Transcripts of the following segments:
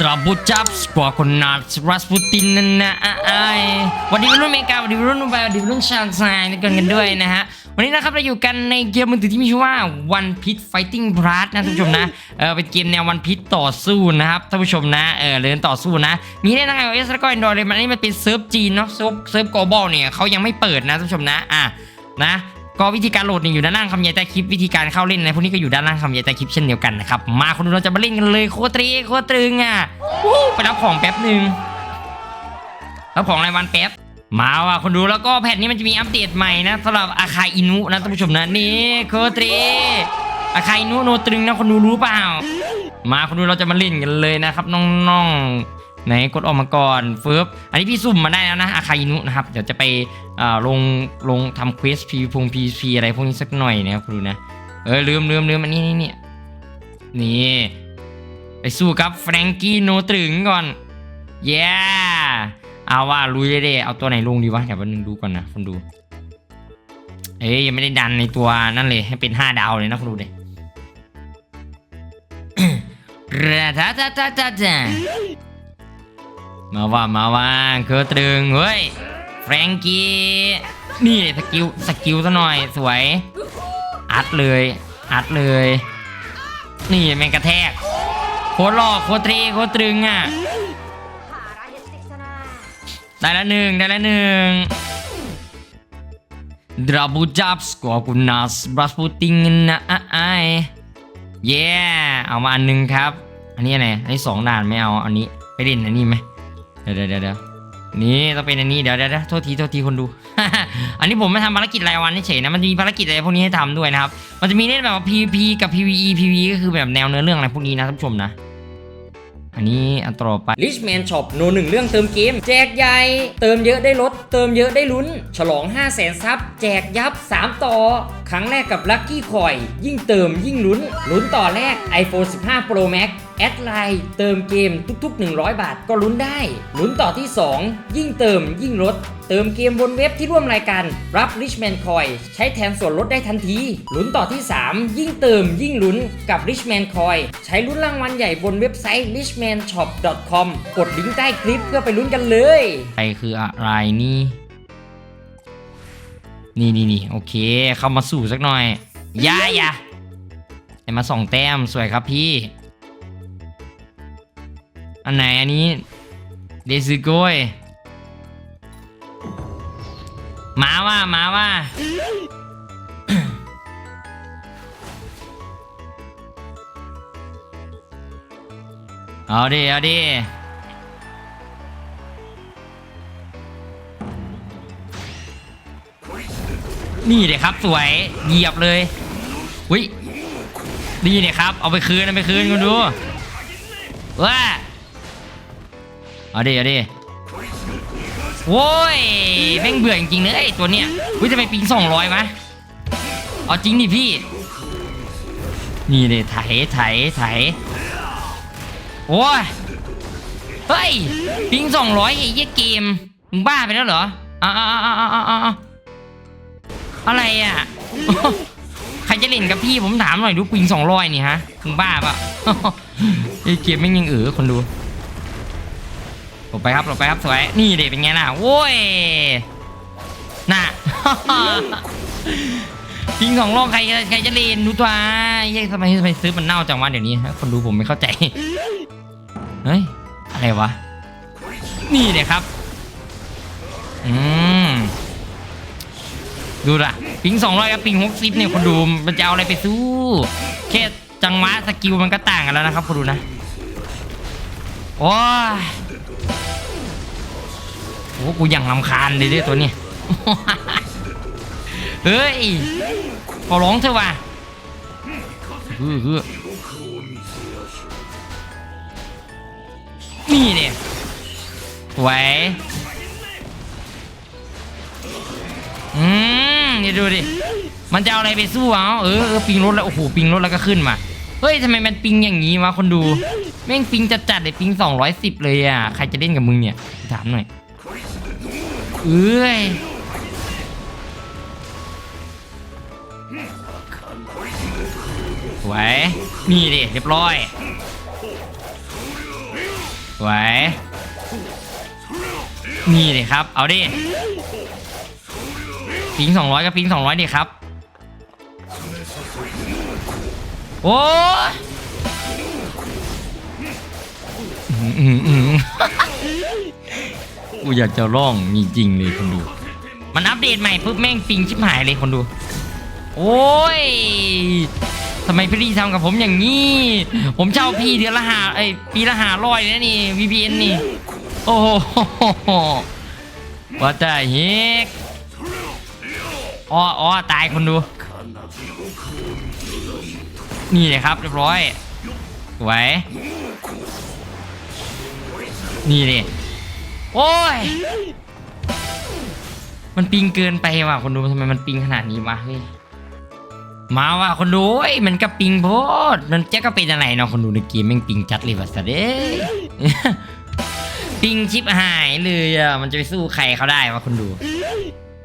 ตราบูจับสกว่าคนนาสรัสปูตินนั่นนะอ้วันนี้วัยรุ่นเมกาวันนี้วัยรุ่นไบวันนี้วัยรุ่นชาติไซน์กันกันด้วยนะฮะ วันนี้นะครับเราอยู่กันในเกมมือถือที่มีชื่อว่า One Piece Fighting Blast นะท่านผู้ชมนะ เออเป็นเกมแนว One p i t ต่อสู้นะครับท่านผู้ชมนะ เออเล่นต่อสู้นะ มีได้ทั้ง iOS แล้วก็ Android เลยมันอันนี้มันเป็นเซิร์ฟจีนเนาะเซิร์ฟเซิร์ฟ global เนี่ยเขายังไม่เปิดนะท่านผู้ชมนะ อะนะ ก็วิธีการโหลดเนี่ยอยู่ด้านล่างคำใหญ่ใต้คลิปวิธีการเข้าเล่นในพวกนี้ก็อยู่ด้านล่างคำใหญ่ใต้คลิปเช่นเดียวกันนะครับมาคนดูเราจะมาเล่นกันเลยโคตรีโคตรึงอะไปรับของแป๊บหนึ่งรับของรายวันแป๊บมาว่ะคนดูแล้วก็แผ่นนี้มันจะมีอัปเดตใหม่นะสำหรับอาคาอินุนะท่านผู้ชมนะนี่โคตรตรีอาคาอินุโนตรึงนะคนดูรู้เปล่า มาคนดูเราจะมาเล่นกันเลยนะครับน้องๆ ไหนกดออกมาก่อนฟึบอันนี้พี่สุ่มมาได้แล้วนะอาคาอินุนะครับ เดี๋ยวจะไปลงลงทำเควสพีพงพีพีอะไรพวกนี้สักหน่อยนะครับคุณดูนะ เออลืมลืมลืมอันนี้นี่นี่นี่ไปสู้กับแฟรงกี้โนตรึงก่อนเย้เอาว่าลุยเลยเด้เอาตัวไหนลงดีวะเดี๋ยววันนึงดูก่อนนะคนดู เอ้ยยังไม่ได้ดันในตัวนั่นเลยให้เป็นห้าดาวเลยนะคุณดูเด้ราทาทาทาทาทา มาว่ามาว่าเคอตรึงเฮ้ยแฟรงกี้นี่สกิลสกิลซะหน่อยสวยอัดเลย อัดเลย นี่แมงกระแทกโคตรหล่อโคตรเทโคตรตรึงอะได้ละหนึ่งได้ละหนึ่งดราบูจับสกอกุนัสบรัสปูติงนะอะไอเย้เอามาอันหนึ่งครับ อันนี้อะไรอันนี้สองด่านไม่เอาอันนี้ไปเล่นอันนี้ไหม เดี๋ยวเดี๋ยวเดี๋ยวนี่ต้องเป็นอันนี้เดี๋ยวเดี๋ยวโทษทีโทษทีคนดู อันนี้ผมไม่ทำภารกิจรายวันเฉยนะมันจะมีภารกิจอะไรพวกนี้ให้ทำด้วยนะครับมันจะมีเล่นแบบ PVP กับ PVE PVE ก็คือแบบแนวเนื้อเรื่องอะไรพวกนี้นะท่านผู้ชมนะอันนี้อันต่อไป Richman Shop โนหนึ่งเรื่องเติมเกม แจกใหญ่ เติมเยอะได้ลด เติมเยอะได้ลุ้น ฉลอง 5 0 0แสนซับ แจกยับ 3 ต่อ ครั้งแรกกับ Lucky Coin ยิ่งเติมยิ่งลุ้น ลุ้นต่อแรก iPhone 15 Pro Max แอดไลน์เติมเกมทุก ๆ 100 บาทก็ลุ้นได้ลุ้นต่อที่ 2 ยิ่งเติมยิ่งลด เติมเกมบนเว็บที่ร่วมรายการรับ Richman Coin ใช้แทนส่วนลดได้ทันทีลุ้นต่อที่ 3 ยิ่งเติมยิ่งลุ้นกับ Richman Coin ใช้ลุ้นรางวัลใหญ่บนเว็บไซต์ richmanshop.com กดลิงก์ใต้คลิปเพื่อไปลุ้นกันเลยใครคืออะไรนี่นี่นี่นี่โอเค เข้ามาสู่สักหน่อยอยาอยาไอ้มาส่องแต้มสวยครับพี่ อันไหนอันนี้เดซิโกยมาว่ามาว่าเอาดิเอาดินี่เลยครับสวยเหยียบเลยอุ้ยดีเนี่ยครับ เอาไปคืนเอาไปคืนคุณดูว้า เอาดิเอาดิโว้ยแม่งเบื่อจริงๆเลยไอตัวเนี้ยอุ้ยจะไปปิงสองร้อยวะเอาจริงดิพี่ นี่เลยไถไถไถโอ้ยเฮ้ยปิงสองร้อยไอ้เหี้ยเกมมึงบ้าไปแล้วเหรออ่าอ่าอ่าอ่าอ่าอะไรอะใครจะเล่นกับพี่ผมถามหน่อยดูปิงสองร้อยนี่ฮะมึงบ้าปะไอ้เกมแม่ยังเออคนดู หลบไปครับหลบไปครับสวย นี่เด็เป็นไงน่ะโว้ยน่ะปิงสองรอบใครใครจะเล่นดูตัวเฮ้ยทำไมทำไมซื้อมันเน่าจังวะเดี๋ยวนี้ฮะคนดูผมไม่เข้าใจ เฮ้ย อะไรวะ นี่เนี่ยครับ อืม ดูละปิงสองร้อยกับปิงหกสิบเนี่ยคนดูมันจะเอาอะไรไปสู้แค่จังหวะสกิลมันก็ต่างกันแล้วนะครับคนดูนะ โอ้ย โอ้กูยังลำคาญเลยด้วยตัวนี้ เฮ้ยขอร้องเถอะว่ะนี่เนี่ยสวยอืมนี่ดูดิ มันจะเอาอะไรไปสู้เอาเออเออปิงรถแล้ว โอ้โห ปิงรถแล้วก็ขึ้นมา เฮ้ยทำไมมันปิงอย่างนี้วะคนดู แม่งปิงจัดจัดๆเลยปิงสองร้อยสิบเลยอะ ใครจะเล่นกับมึงเนี่ย ถามหน่อย เอ้ยสวยนี่ดิเรียบร้อยสวนี่เลยครับ เอาดิปิงสองร้อยกับปิงสองร้อยดิครับ โอ้ กูอยากจะร้องจริงๆเลยคนดู มันอัปเดตใหม่ปุ๊บแม่งปิงชิบหายเลยคนดู โอ้ยทำไมพี่ทำกับผมอย่างนี้ ผมเช่าพี่เดือนละหาไอปีละหาร้อยนะนี่ VPN นี่ โอ้โหว่าแต่เฮกอ้ออ้อตายคนดู นี่เลยครับเรียบร้อยสวยนี่เลย โอ้ย มันปิงเกินไปว่ะคนดูทำไมมันปิงขนาดนี้วะเฮ้ยมาว่ะคนดูเอ้ยมันก็ปิงโพดมันจะก็เป็นอะไรเนาะคนดูในเกมแม่งปิงจัดเลยว่ะสัตว์เอ้ยปิงชิปหายเลยอะมันจะไปสู้ใครเขาได้วะคนดู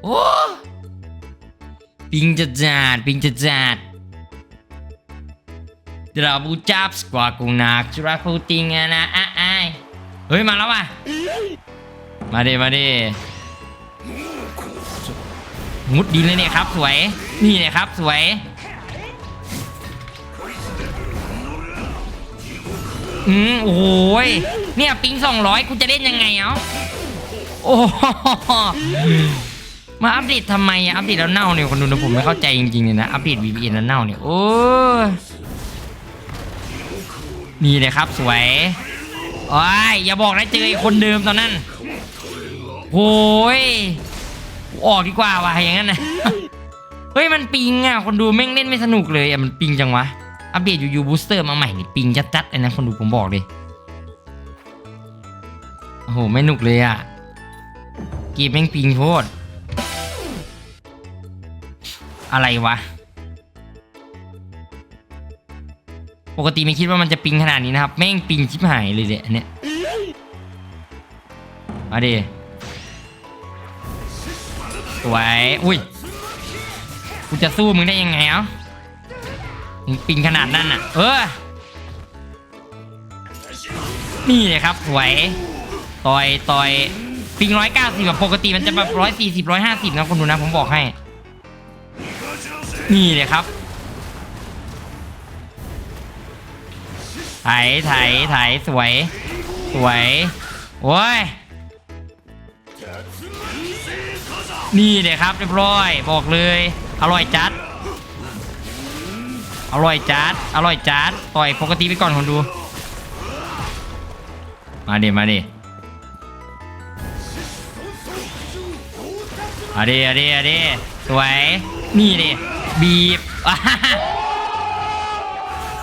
โอ้ปิงจะจัดปิงจะจัดเราบูจับสกวากูนักจุราคูติงอะนะอะอ้ายเฮ้ยมาแล้วว่ะ มาเดมาเดมุดดินเลยเนี่ยครับสวย นี่เนี่ยครับสวย อืมโอ้ยเนี่ยปิงสองร้อยกูจะเล่นยังไงเอ้าโอ้โหมาอัปเดตทำไมอัปเดตแล้วเน่าเนี่ยคนดูนะผมไม่เข้าใจจริงๆเลยนะอัปเดต VPN แล้วเน่าเนี่ยโอ้นี่เลยครับสวยโอ้ยอย่าบอกนะเจ้คนเดิมตอนนั้น โอ้ยออกดีกว่าว่ะอย่างนั้นนะเฮ้ยมันปิงอะคนดูแม่งเล่นไม่สนุกเลยอะมันปิงจังวะอัปเดตอยู่ยูบูสเตอร์มาใหม่นี่ปิงจัดๆเลยนะคนดูผมบอกเลยโอ้โหไม่หนุกเลยอะเกมแม่งปิงโคตรอะไรวะ ปกติไม่คิดว่ามันจะปิงขนาดนี้นะครับ แม่งปิงชิบหายเลยเนี่ยอันเนี้ยมาดิ สวย อุ้ย กูจะสู้มึงได้ยังไงเอ้า มึงปิงขนาดนั้นอะ เออ นี่เลยครับสวย ต่อยต่อยปิงร้อยเก้าสิบแบบปกติมันจะแบบร้อยสี่สิบร้อยห้าสิบนะคนดูนะผมบอกให้ นี่เลยครับไถไถไถสวย สวยโอ้ย นี่เลยครับเรียบร้อยบอกเลย อร่อยจัด อร่อยจัด อร่อยจัด ต่อยปกติไปก่อนคนดู มาดิมาดิอาดิอาดิอาดิสวย นี่ดิบีบ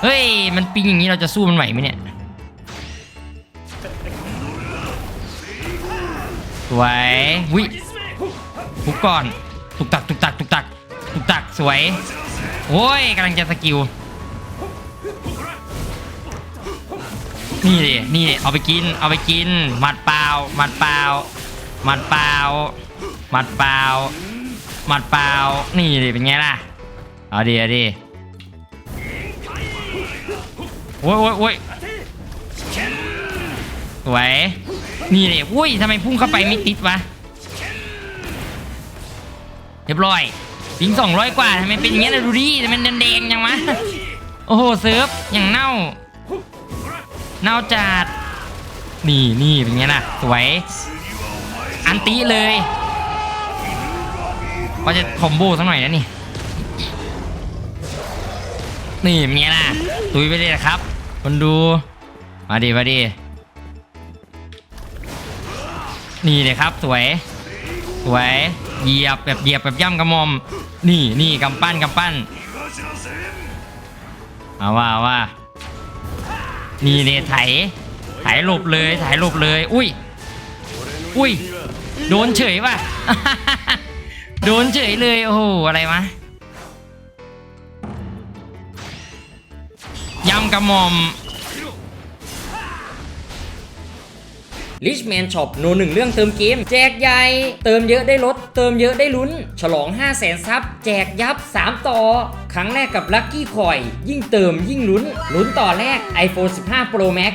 เฮ้ย มันปิงอย่างนี้เราจะสู้มันไหวไหมเนี่ย สวยวิ ทุกก่อน ตุกตักตุกตักตุกตักตุกตักสวย โอ้ยกำลังจะสกิล นี่ดินี่เอาไปกิน เอาไปกิน หมัดเปล่า หมัดเปล่า หมัดเปล่า หมัดเปล่า หมัดเปล่า นี่ดิเป็นไงล่ะ เอาดิเอาดิโอ้ยโอ้ยโอ้ยสวย นี่ดิอุ้ยทำไมพุ่งเข้าไปไม่ติดวะ รียบร้อยปิงสองร้อยกว่าทำไมเป็นอย่างเงี้ยนะดูดิทำไมแดงๆยังวะโอ้โหเซิร์ฟอย่างเน่า เน่าจัดนี่นี่เป็นไงล่ะสวย อันตีเลยว่าจะคอมโบสักหน่อยนะนี่ นี่เป็นไงล่ะตุยไปเลยนะครับคนดูมาดีมาดีนี่เลยครับสวย สวย เหยียบแบบเหยียบแบบย่ำกระมอม นี่นี่กำปั้นกำปั้นเอาว่าเอาว่านี่เนี่ยไถไถหลบเลยไถหลบเลย อุ้ยอุ้ยโดนเฉยว่ะโดนเฉยเลยโอ้โหอะไรวะยำกระมอม Richman Shop โนหนึ่งเรื่องเติมเกม แจกใหญ่ เติมเยอะได้ลด เติมเยอะได้ลุ้น ฉลอง 5 0 0แสนซับ แจกยับ 3 ต่อ ครั้งแรกกับ Lucky Coin ยิ่งเติมยิ่งลุ้น ลุ้นต่อแรก iPhone 15 Pro Max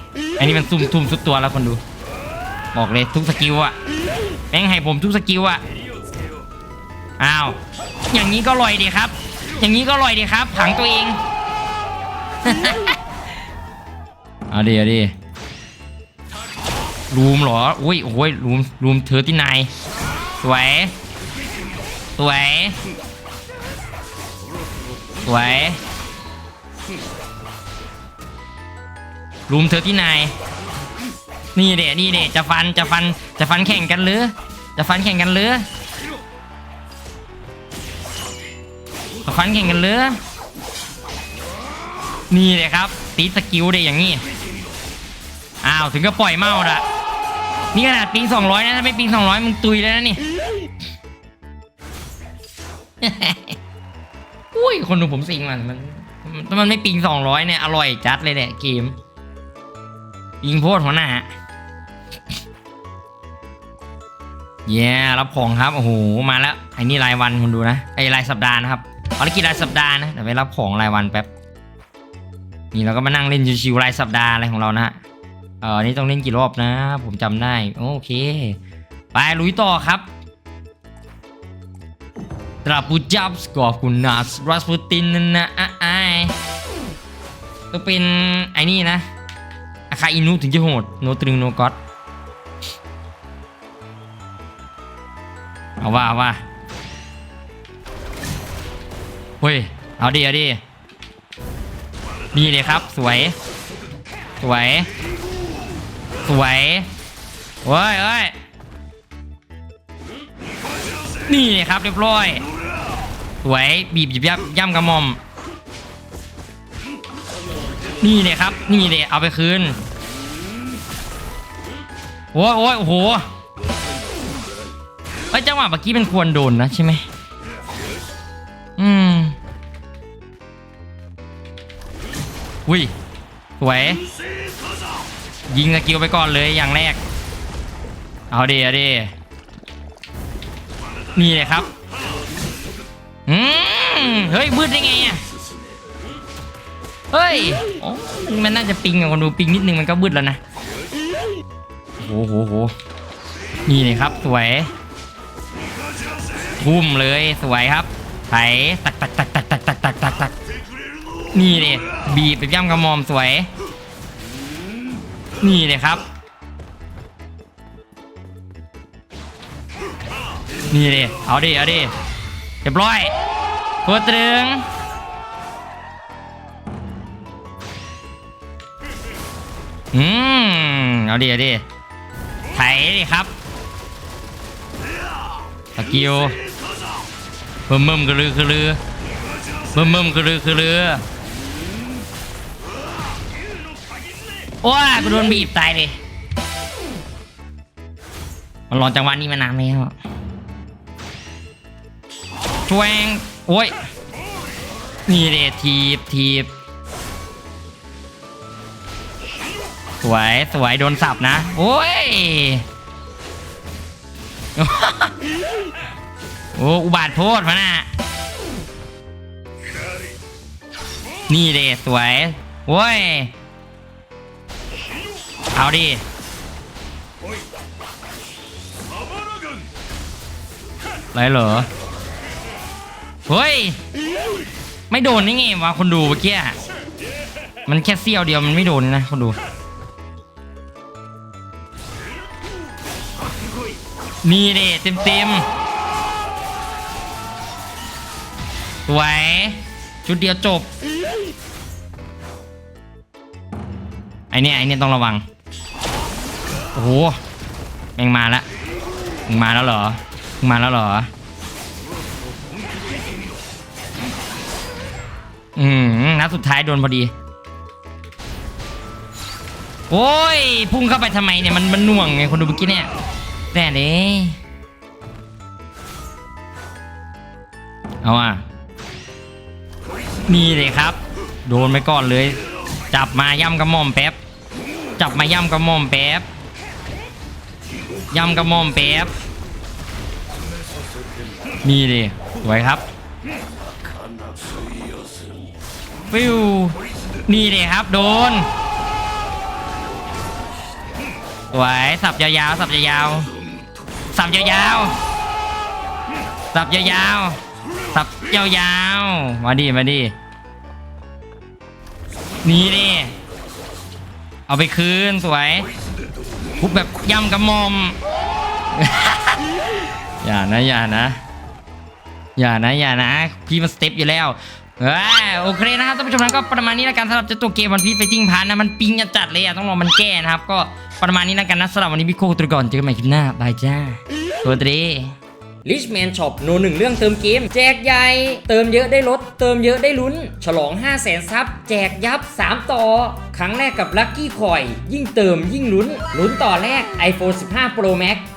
อันนี้มันซุ่มทุ่มสุดตัวแล้วคนดูบอกเลยทุกสกิลอะแม่งให้ผมทุกสกิลอะอ้าวอย่างนี้ก็ลอยดีครับ อย่างนี้ก็ลอยดีครับ ผังตัวเองเอาดิเอาดิรูมเหรออุ้ยโอ้ยรูมรูมเธอที่นายสวยสวยสวย รูมเธอที่นายนี่เดะนี่เดะจะฟันจะฟันจะฟันแข่งกันหรือ จะฟันแข่งกันหรือจะฟันแข่งกันหรือนี่เลยครับตีสกิลเดะอย่างนี้อ้าวถึงก็ปล่อยเมาละนี่ขนาดปิงสองร้อยนะถ้าไม่ปิงสองร้อยมึงตุยแล้วนะนี่อุ้ยคนดูผมสิงมันมันมันไม่ปิงสองร้อยเนี่ยอร่อยจัดเลยแหละเกม ยิงโพดหัวหน้าเย้รับของครับโอ้โหมาแล้วไอ้นี่รายวันคุณดูนะไอ้รายสัปดาห์นะครับภารกิจรายสัปดาห์นะเดี๋ยวไปรับของรายวันแป๊บนี่เราก็มานั่งเล่นชิวๆรายสัปดาห์อะไรของเรานะฮะเออนี่ต้องเล่นกี่รอบนะ ผมจำได้โอเค ไปลุยต่อครับตราปูจับสกอร์คุณนัสรัสปูตินนั่นะอะไอายก็เป็นไอ้นี่นะ คาอินุถึงจะโหดโนตรึงโนก็อตเอาว่าเอาว่าเฮ้ย เอาดิเอาดินี่เลยครับ สวย สวย สวยเว้ยเอ้ยนี่เลยครับเรียบร้อย สวย บีบหยิบยับย่ำกระมอม นี่เลยครับ นี่เลยเอาไปคืน โอ้ยโอ้ยโอ้โหไอ้จังหวะเมื่อกี้เป็นควรโดนนะใช่ไหมอืมอุ้ยสวยยิงสกิลไปก่อนเลยอย่างแรก เอาดีเอาดีนี่เลยครับอืมเฮ้ยมืดได้ไงอะเฮ้ยมันน่าจะปิงอะคนดูปิงนิดนึงมันก็มืดแล้วนะ โอ้โหโหนี่เลยครับสวยทุ่มเลยสวยครับไถตักตักตักตักตักตักตักตักตักนี่เลยบีบไปย่ำกระมอมสวย นี่เลยครับ นี่ดิเอาดิเอาดิเรียบร้อยตัวตรึงอืมเอาดิเอาดิ ดิครับสกิลเบิ่มเบิ่มกระลือกระลือเบิ่มเบิ่มกระลือกระลือโอ้ยกูโดนบีบตายเลยมันรอจังหวะนี้มานานแล้วช่วงโอ้ยนี่เดทีบทีบ สวยสวยโดนสับนะ โอ้ย โอ้อุบาทโพดมาน่ะนี่เดสวยโอ้ย เอาดิไรเหรอ เฮ้ย ไม่โดนนี่ไงวะคนดูเมื่อกี้ มันแค่เสี้ยวเดียวมันไม่โดนนะคนดู นี่เด้เต็มเต็มๆสวยชุดเดียวจบ ไอเนี้ยไอเนี้ยต้องระวัง โอ้โหแมงมาล้วมึงมาแล้วเหรอมึงมาแล้วเหรอ อืมนัดสุดท้ายโดนพอดี โอ้ย พุ่งเข้าไปทำไมเนี่ย มันมันหน่วงไงคนดูเมื่อกี้เนี่ย แต่เด้เอาอะ นี่เลยครับ โดนไปก่อนเลย จับมาย่ำกระหม่อมแป๊บ จับมาย่ำกระหม่อมแป๊บ ย่ำกระหม่อมแป๊บ นี่ดิสวยครับฟิวนี่เลยครับ โดนสวยสับยาวๆสับยาวๆ สับยาวๆสับยาวๆสับยาวๆมาดิมาดินี่ดิเอาไปคืนสวยทุบแบบย่ำกระมอม อย่านะอย่านะ อย่านะอย่านะ พี่มันสเต็ปอยู่แล้ว อ้ยโอเคนะครับท่านผู้ชมนะก็ประมาณนี้แล้วกันสำหรับเจ้าตัวเกมวันพีไฟติ้งพาร์นะมันปิงกันจัดเลยอะต้องรอมันแก้นะครับ ก็ประมาณนี้แล้วกันนะสำหรับวันนี้พี่โคตัวก่อนเจอกันใหม่คลิปหน้าบายจ้าตัวตรี Richman Shop โนหนึ่งเรื่องเติมเกม แจกใหญ่ เติมเยอะได้ลด เติมเยอะได้ลุ้น ฉลอง 5 0 0แสนซับแจกยับ 3 ต่อ ครั้งแรกกับ Lucky Coin ยิ่งเติมยิ่งลุ้น ลุ้นต่อแรก iPhone 15 Pro Max